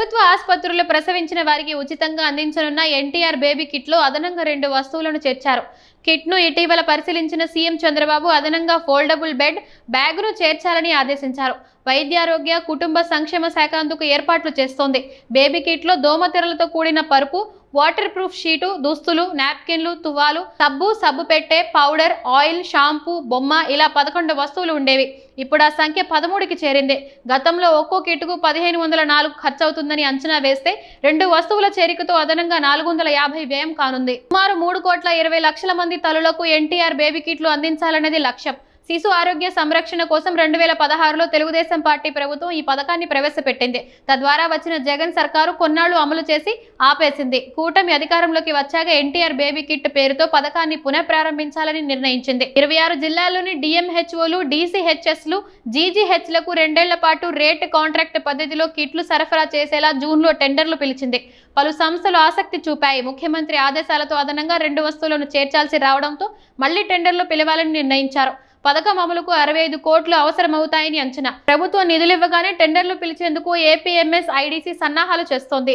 ప్రభుత్వ ఆసుపత్రుల్లో ప్రసవించిన వారికి ఉచితంగా అందించనున్న ఎన్టీఆర్ బేబీ కిట్లో అదనంగా రెండు వస్తువులను చేర్చారు. కిట్ను ఇటీవల పరిశీలించిన సీఎం చంద్రబాబు అదనంగా ఫోల్డబుల్ బెడ్ బ్యాగును చేర్చాలని ఆదేశించారు. వైద్యారోగ్య కుటుంబ సంక్షేమ శాఖ అందుకు ఏర్పాట్లు చేస్తోంది. బేబీ కిట్లో దోమతెరలతో కూడిన పరుపు వాటర్ ప్రూఫ్ షీటు దుస్తులు నాప్కిన్లు తువ్వాలు సబ్బు సబ్బు పెట్టే పౌడర్ ఆయిల్ షాంపూ బొమ్మ ఇలా పదకొండు వస్తువులు ఉండేవి. ఇప్పుడు ఆ సంఖ్య పదమూడుకి చేరింది. గతంలో ఒక్కో కిట్టుకు పదిహేను వందల నాలుగు ఖర్చు అవుతుందని అంచనా వేస్తే రెండు వస్తువుల చేరికతో అదనంగా నాలుగు వందల యాభై వ్యయం కానుంది. సుమారు మూడు కోట్ల ఇరవై లక్షల మంది తల్లులకు ఎన్టీఆర్ బేబీ కిట్లు అందించాలనేది లక్ష్యం. శిశు ఆరోగ్య సంరక్షణ కోసం రెండు వేల పదహారులో తెలుగుదేశం పార్టీ ప్రభుత్వం ఈ పథకాన్ని ప్రవేశపెట్టింది. తద్వారా వచ్చిన జగన్ సర్కారు కొన్నాళ్ళు అమలు చేసి ఆపేసింది. కూటమి అధికారంలోకి వచ్చాక ఎన్టీఆర్ బేబీ కిట్ పేరుతో పథకాన్ని పునఃప్రారంభించాలని నిర్ణయించింది. ఇరవై ఆరు జిల్లాల్లోని డిఎంహెచ్ఓలు డీసీహెచ్ఎస్లు జీజీహెచ్లకు రెండేళ్ళ పాటు రేట్ కాంట్రాక్ట్ పద్ధతిలో కిట్లు సరఫరా చేసేలా జూన్లో టెండర్లు పిలిచింది. పలు సంస్థలు ఆసక్తి చూపాయి. ముఖ్యమంత్రి ఆదేశాలతో అదనంగా రెండు వస్తువులను చేర్చాల్సి రావడంతో మళ్ళీ టెండర్లు పిలవాలని నిర్ణయించారు. పథకం అమలుకు అరవై ఐదు కోట్లు అవసరమవుతాయని అంచనా. ప్రభుత్వం నిధులివ్వగానే టెండర్లు పిలిచేందుకు ఏపీఎంఎస్ ఐడీసీ సన్నాహాలు చేస్తోంది.